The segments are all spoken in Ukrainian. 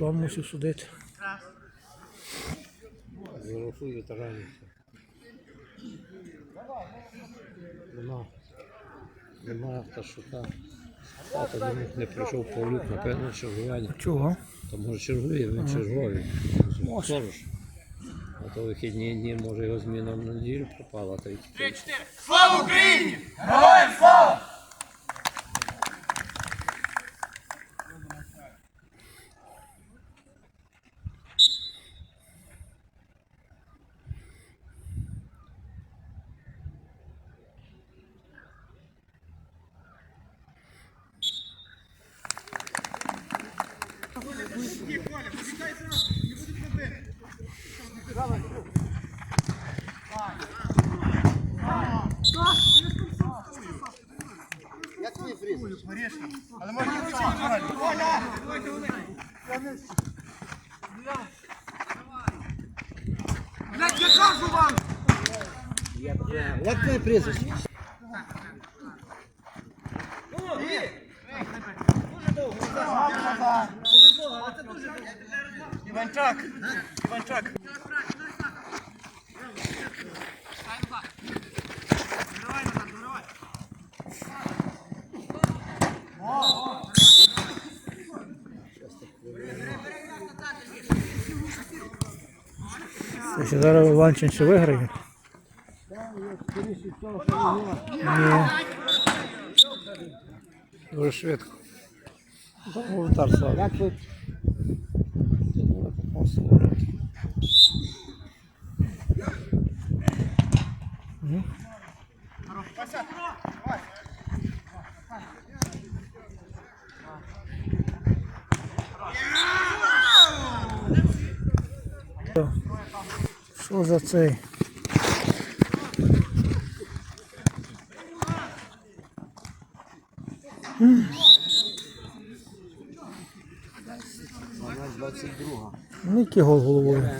Вам мусив судити. Голосуй ветеранів. Нема. Нема Ташука. Тато до них не прийшов Павлюк, напевно, чергування. Чого? То може чергує, він черговий. Може. Сторож. А то вихідні дні, може його зміна на неділю пропала, та тільки. Слава Україні! Героям слава! Але можна вставати. Оля! Блядь, я кажу вам! Як твоє прізвище? Іванчак! Іванчак! Ще зараз Іванчин ще виграє. Ні. Дуже швидко. Волонтар слава. Що за цей? Ну, який гол головою.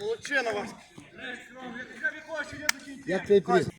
Молодчина вас! Я тебе прізвище?